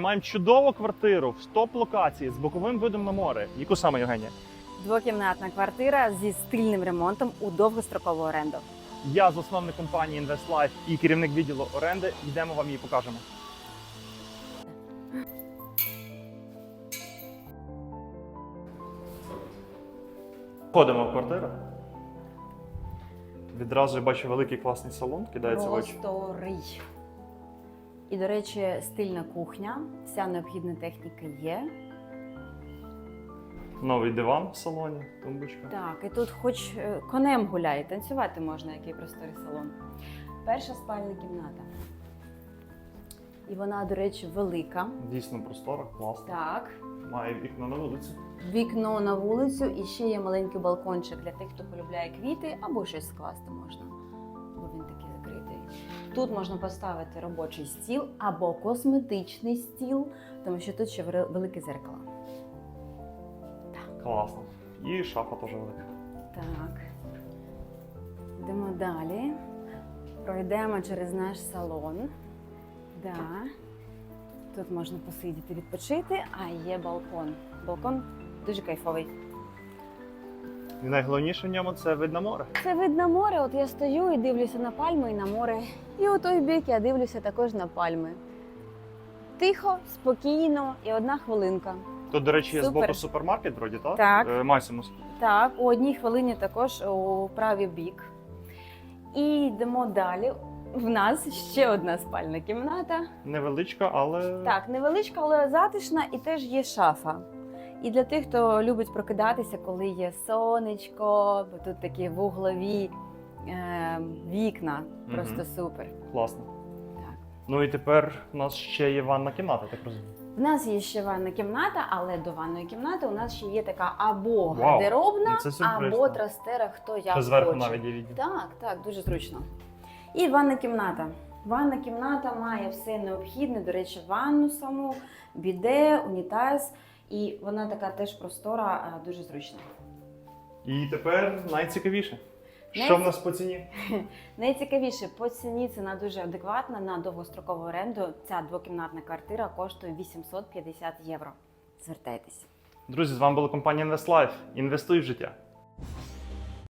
Маємо чудову квартиру в стоп-локації з боковим видом на море. Яку саме Євгенія? Двокімнатна квартира зі стильним ремонтом у довгострокову оренду. Я засновник компанії InvestLife і керівник відділу оренди. Йдемо вам її покажемо. Входимо в квартиру. Відразу я бачу великий класний салон, кидається в очі. Просторий. І, до речі, стильна кухня. Вся необхідна техніка є. Новий диван в салоні, тумбочка. Так, і тут хоч е, конем гуляє, танцювати можна, який просторий салон. Перша спальна кімната. І вона, до речі, велика. Дійсно простора, класно. Так. Має вікна на вулицю. Вікно на вулицю і ще є маленький балкончик для тих, хто полюбляє квіти або щось скласти можна. Бо він такий закритий. Тут можна поставити робочий стіл або косметичний стіл, тому що тут ще велике зеркало. Класно. І шафа теж велика. Так. Йдемо далі. Пройдемо через наш салон. Да. Тут можна посидіти, відпочити, а є балкон. Балкон дуже кайфовий. І найголовніше в ньому це вид на море. Це вид на море. От я стою і дивлюся на пальми і на море. І у той бік я дивлюся також на пальми. Тихо, спокійно і одна хвилинка. Тут, до речі, є Супер. збоку супермаркет, вроді, так? Так. Е, Масімус. Так, у одній хвилині також у правий бік. І йдемо далі. В нас ще одна спальна кімната. Невеличка, але Так, невеличка, але затишна, і теж є шафа. І для тих, хто любить прокидатися, коли є сонечко, бо тут такі вуглові е, вікна. Просто Мгм. супер. класно. Так. Ну і тепер у нас ще є ванна кімната, так розумію. В нас є ще ванна кімната, але до ванної кімнати у нас ще є така або гардеробна, ну або трастера, хто як Ще зверху хоче. навіть є відділ. Так, так, дуже зручно. І ванна кімната. Ванна кімната має все необхідне, до речі, ванну саму, біде, унітаз, і вона така теж простора, дуже зручна. І тепер найцікавіше. Най- Що в нас по ціні? Найцікавіше по ціні ціна дуже адекватна на довгострокову оренду. Ця двокімнатна квартира коштує 850 євро. Звертайтеся. Друзі, з вами була компанія InvestLife. Інвестуй в життя.